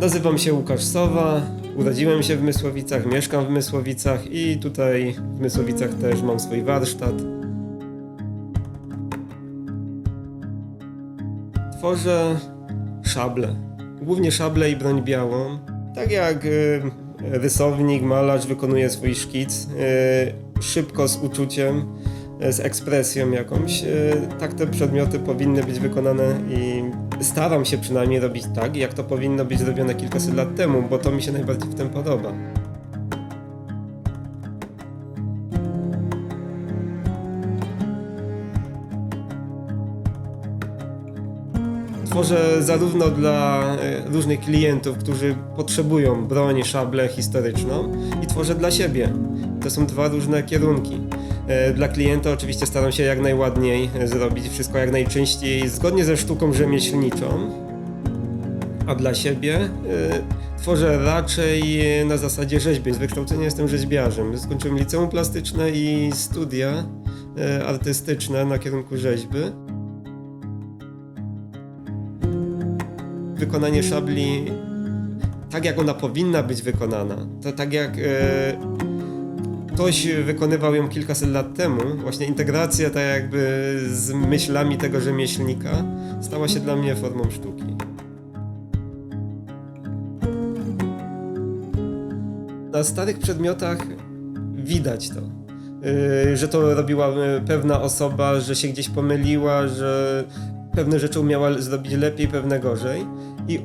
Nazywam się Łukasz Sowa, urodziłem się w Mysłowicach, mieszkam w Mysłowicach i tutaj w Mysłowicach też mam swój warsztat. Tworzę szable, głównie szable i broń białą. Tak jak y, rysownik, malarz wykonuje swój szkic, y, szybko, z uczuciem, y, z ekspresją jakąś, tak te przedmioty powinny być wykonane i staram się przynajmniej robić tak, jak to powinno być zrobione kilkaset lat temu, bo to mi się najbardziej w tym podoba. Tworzę zarówno dla e, różnych klientów, którzy potrzebują broń, szablę historyczną i tworzę dla siebie. To są dwa różne kierunki. E, Dla klienta oczywiście staram się jak najładniej zrobić wszystko jak najczęściej zgodnie ze sztuką rzemieślniczą, a dla siebie e, tworzę raczej na zasadzie rzeźby. Z wykształcenia jestem rzeźbiarzem. Skończyłem liceum plastyczne i studia e, artystyczne na kierunku rzeźby. wykonanie szabli tak, jak ona powinna być wykonana. To tak jak ktoś wykonywał ją kilkaset lat temu, właśnie integracja tak jakby z myślami tego rzemieślnika stała się dla mnie formą sztuki. Na starych przedmiotach widać to. Yy, że to robiła yy, pewna osoba, że się gdzieś pomyliła, że pewne rzeczy umiała zrobić lepiej, pewne gorzej. I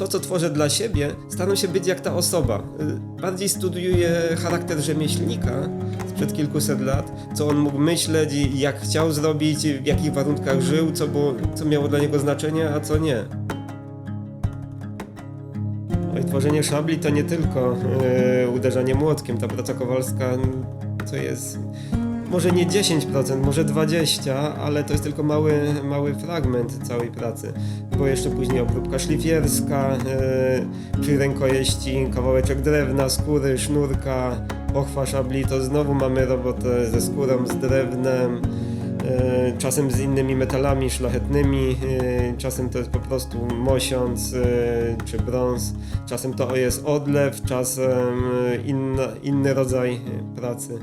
to, co tworzę dla siebie, staram się być jak ta osoba. Yy, Bardziej studiuję charakter rzemieślnika sprzed kilkuset lat, co on mógł myśleć, jak chciał zrobić, w jakich warunkach żył, co, było, co miało dla niego znaczenie, a co nie. No tworzenie szabli to nie tylko yy, uderzanie młotkiem. Ta praca kowalska to jest może nie 10%, może 20%, ale to jest tylko mały, mały fragment całej pracy. Bo jeszcze później obróbka szlifierska, yy, przy rękojeści kawałeczek drewna, skóry, sznurka, pochwa szabli, to znowu mamy robotę ze skórą, z drewnem, e, czasem z innymi metalami szlachetnymi, e, czasem to jest po prostu mosiąc e, czy brąz, czasem to jest odlew, czasem e, inna, inny rodzaj e, pracy.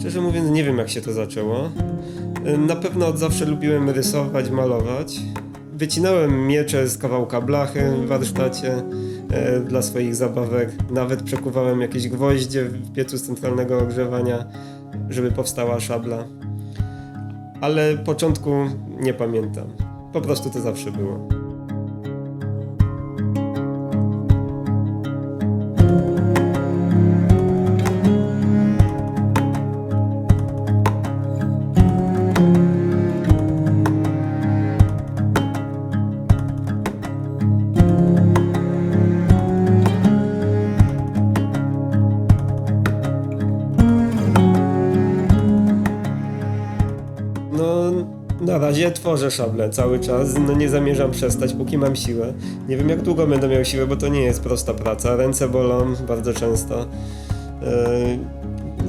Szczerze mówiąc, nie wiem jak się to zaczęło. Na pewno od zawsze lubiłem rysować, malować. Wycinałem miecze z kawałka blachy w warsztacie e, dla swoich zabawek. Nawet przekuwałem jakieś gwoździe w piecu centralnego ogrzewania, żeby powstała szabla. Ale początku nie pamiętam. Po prostu to zawsze było. No, na razie tworzę szable cały czas. No nie zamierzam przestać, póki mam siłę. Nie wiem jak długo będę miał siłę, bo to nie jest prosta praca. Ręce bolą bardzo często. Yy,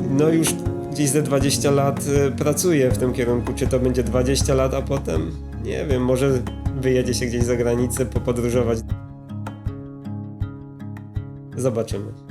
No już gdzieś ze 20 lat yy, pracuję w tym kierunku. Czy to będzie 20 lat, a potem nie wiem, może wyjedzie się gdzieś za granicę, popodróżować. Zobaczymy.